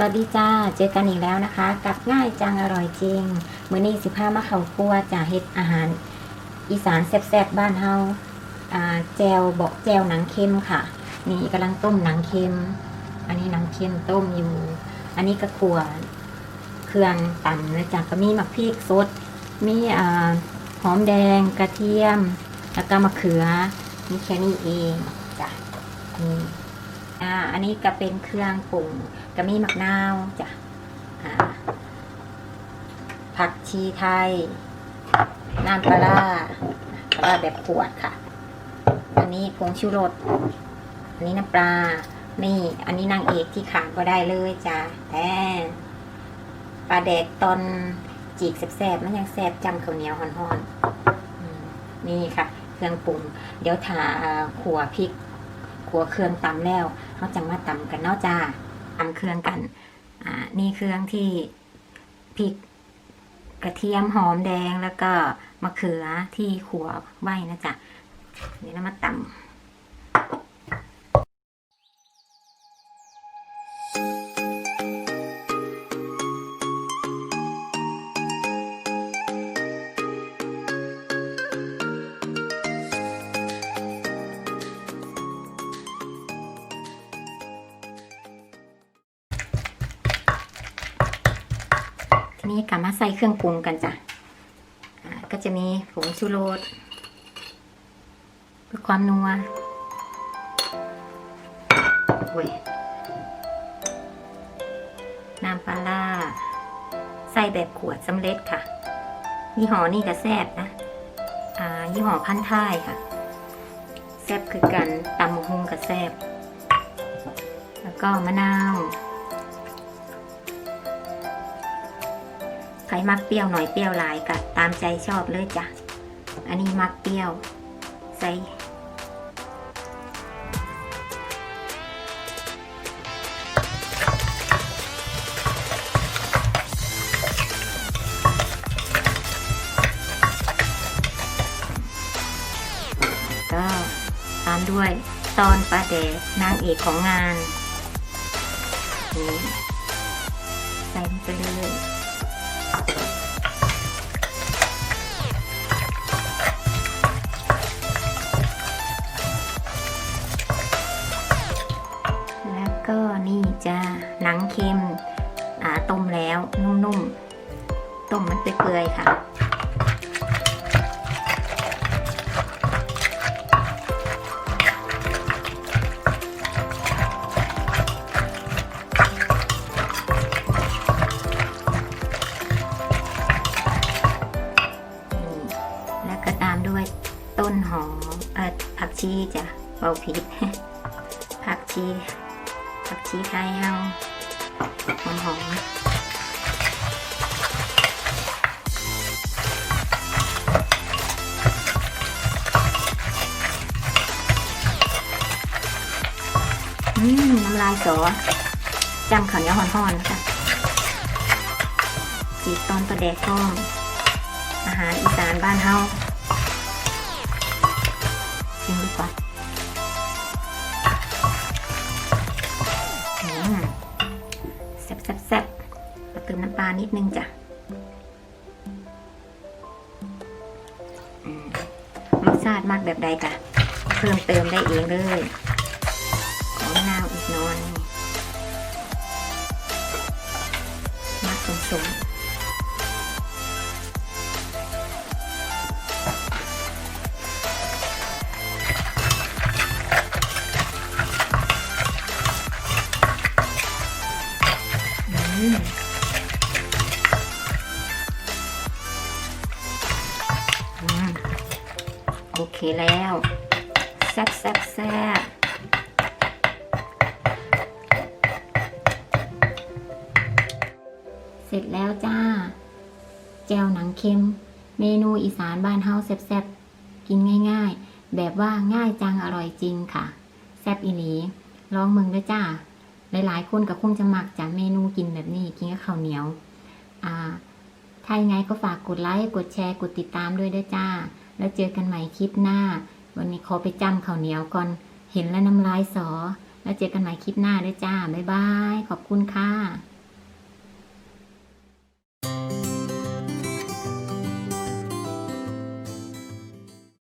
สวัสดีจ้า เจอกันอีกแล้วนะคะ กับง่ายจังอร่อยจริงมือนี้สิพามาเขาครัวจะเฮ็ดอาหาร อีสานแซ่บๆบ้านเฮาแจวบอกแจวหนังเค็มค่ะ นี่กำลังต้มหนังเค็ม อันนี้หนังเค็มต้มอยู่ อันนี้ก็ขัวเครื่องตำนะจ๊ะก็มีมะพริกสด มีหอมแดงกระเทียม แล้วก็มะเขือ มีแค่นี้เองจ้ะนี่ อ่าอันนี้ก็เป็นเครื่องปรุงก็มีมะนาวจ้ะอ่าผักชีไทยน้ำปลาร้าปลาแบบขวดค่ะ อันนี้ผงชูรสอันนี้น้ำปลา นี่ อันนี้นางเอกที่ขาดก็ได้เลยจ้ะแต่ปลาแดกตอนจีกแสบๆมันยังแสบจำข้าวเหนียวห่อนๆนี่ค่ะ เครื่องปรุง เดี๋ยวถาขัวพริก ขัวเครื่องตำแล้วเขาจะมาตำกันเนาะจ้าตำเครื่องกัน อ่า นี่เครื่องที่พริกกระเทียมหอมแดงแล้วก็มะเขือที่ขัวไว้นะจ๊ะเดี๋ยวเรามาตำ นี้กลับมาใส่เครื่องปรุงกันจ้ะก็จะมีผงชูรสเพื่อความนัวโอ้ยน้ำปลาล่าใส่แบบขวดสำเร็จค่ะ ยี่ห้อนี่ก็แซบนะ อ่า ยี่ห้อพันท้ายค่ะ แซบคือกันตำมะฮุงกับแซบ แล้วก็มะนาว ใครมักเปรี้ยวหน่อยเปรี้ยวหลายก็ตามใจชอบเลยจ้ะ อันนี้มักเปรี้ยว ใส่ก็ตามด้วยตอนปลาแดกนางเอกของงานนี่ใส่ไปเลย ก็นี่จ้าหนังเค็มอ่าต้มแล้วนุ่มๆ ต้มมันเปื่อยๆค่ะ แล้วก็ตามด้วยต้นหอมผักชีจ้ะเบาผิดผักชี ผักชีไทยเฮาหอมหอมอืมน้ำลายสอจำข้าวเหนียวห่อนๆค่ะจีบตอนประแดกก้อง อาหารอีสานบ้านเฮาชิมดีกว่า มานิดนึงจ้ะมักซาดมากแบบใดกะเพิ่มเติมได้เองเลยของนาวอีกน้อยมักสมส โอเคแล้ว แซ่บแซ่บแซ่บเสร็จแล้วจ้า แจวหนังเค็ม เมนูอีสานบ้านเฮาแซ่บๆ กินง่ายๆ แบบว่าง่ายจังอร่อยจริงค่ะ แซ่บอีหลีลองมึงด้วยจ้า หลายๆ คนก็คงจะหมักจากเมนูกินแบบนี้ กินกับข้าวเหนียว อ่า ถ้ายังไงก็ฝากกดไลค์ กดแชร์ กดติดตามด้วยด้วยจ้า แล้วเจอกันใหม่คลิปหน้า วันนี้ขอไปจำข้าวเหนียวก่อน เห็นแล้วน้ำลายสอ แล้วเจอกันใหม่คลิปหน้าด้วยจ้า บ๊ายบาย ขอบคุณค่ะ